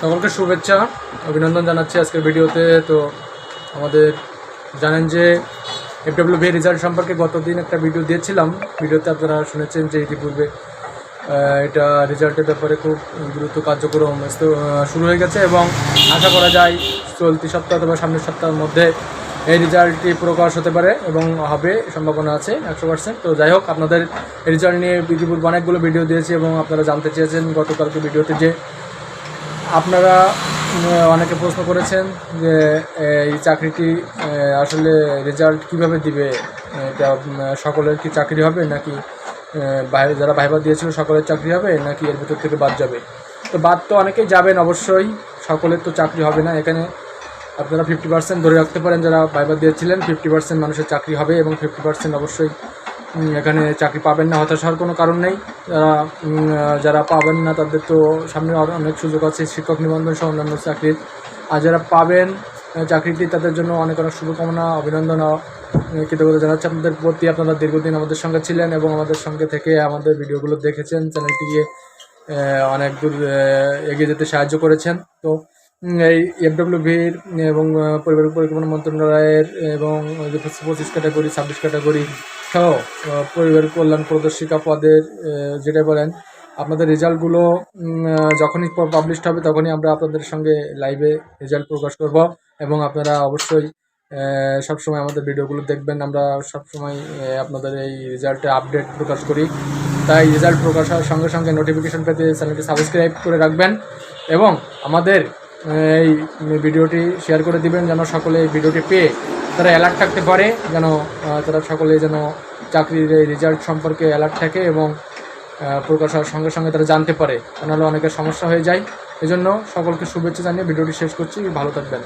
সকলকে শুভেচ্ছা, অভিনন্দন জানাচ্ছি আজকের ভিডিওতে। তো আমাদের জানেন যে এফডব্লিউ ভি রেজাল্ট সম্পর্কে গতদিন একটা ভিডিও দিয়েছিলাম। ভিডিওতে আপনারা শুনেছেন যে ইতিপূর্বে এটা রেজাল্টের ব্যাপারে খুব দ্রুত কার্যক্রম শুরু হয়ে গেছে এবং আশা করা যায় চলতি সপ্তাহ অথবা সামনের সপ্তাহের মধ্যে এই রেজাল্টটি প্রকাশ হতে পারে এবং হবে, সম্ভাবনা আছে একশো পার্সেন্ট তো যাই হোক, আপনাদের রেজাল্ট নিয়ে ইতিপূর্বে অনেকগুলো ভিডিও দিয়েছি এবং আপনারা জানতে চেয়েছেন গতকালকে ভিডিওতে যে আপনারা অনেকে প্রশ্ন করেছেন যে এই চাকরিটি আসলে রেজাল্ট কীভাবে দিবে? এটা সকলের কি চাকরি হবে নাকি বাইরে যারা ভাইবা দিয়েছিল সকলের চাকরি হবে নাকি এর ভিতর থেকে বাদ যাবে? তো বাদ তো অনেকেই যাবেন অবশ্যই, সকলের তো চাকরি হবে না। এখানে আপনারা ফিফটি পার্সেন্ট ধরে রাখতে পারেন যারা ভাইবা দিয়েছিলেন ফিফটি পার্সেন্ট মানুষের চাকরি হবে এবং ফিফটি পার্সেন্ট অবশ্যই এখানে চাকরি পাবেন না, হতাশ হওয়ার কোনো কারণ নেই। যারা যারা পাবেন না, তাদের তো সামনে আরও অনেক সুযোগ আছে, শিক্ষক নিবন্ধন সহ অন্যান্য চাকরির। আর যারা পাবেন চাকরিটি তাদের জন্য অনেক অনেক শুভকামনা, অভিনন্দন কৃতজ্ঞতা জানাচ্ছি। আপনাদের প্রতি আপনারা দীর্ঘদিন আমাদের সঙ্গে ছিলেন এবং আমাদের সঙ্গে থেকে আমাদের ভিডিওগুলো দেখেছেন। চ্যানেলটিকে অনেক দূর এগিয়ে যেতে সাহায্য করেছেন। তো এই এফডব্লিউভির এবং পরিবার পরিকল্পনা মন্ত্রণালয়ের এবং পঁচিশ ক্যাটাগরি ছাব্বিশ ক্যাটাগরি সহ পরিবার কল্যাণ প্রদর্শিকা পদের যেটা বলেন, আপনাদের রেজাল্টগুলো যখনই পাবলিশ হবে তখনই আমরা আপনাদের সঙ্গে লাইভে রেজাল্ট প্রকাশ করব এবং আপনারা অবশ্যই সবসময় আমাদের ভিডিওগুলো দেখবেন। আমরা সবসময় আপনাদের এই রেজাল্টে আপডেট প্রকাশ করি। তাই রেজাল্ট প্রকাশ হওয়ার সঙ্গে সঙ্গে নোটিফিকেশন পেতে চ্যানেলটি সাবস্ক্রাইব করে রাখবেন এবং আমাদের এই ভিডিওটি শেয়ার করে দিবেন যেন সকলে এই ভিডিওটি পেয়ে তারা অ্যালার্ট থাকতে পারে, যেন তারা সকলে যেন চাকরির রেজাল্ট সম্পর্কে অ্যালার্ট থাকে এবং প্রকাশ হওয়ার সঙ্গে সঙ্গে তারা জানতে পারে। নাহলে অনেকের সমস্যা হয়ে যায়। এজন্য সকলকে শুভেচ্ছা জানিয়ে ভিডিওটি শেষ করছি। ভালো থাকবেন।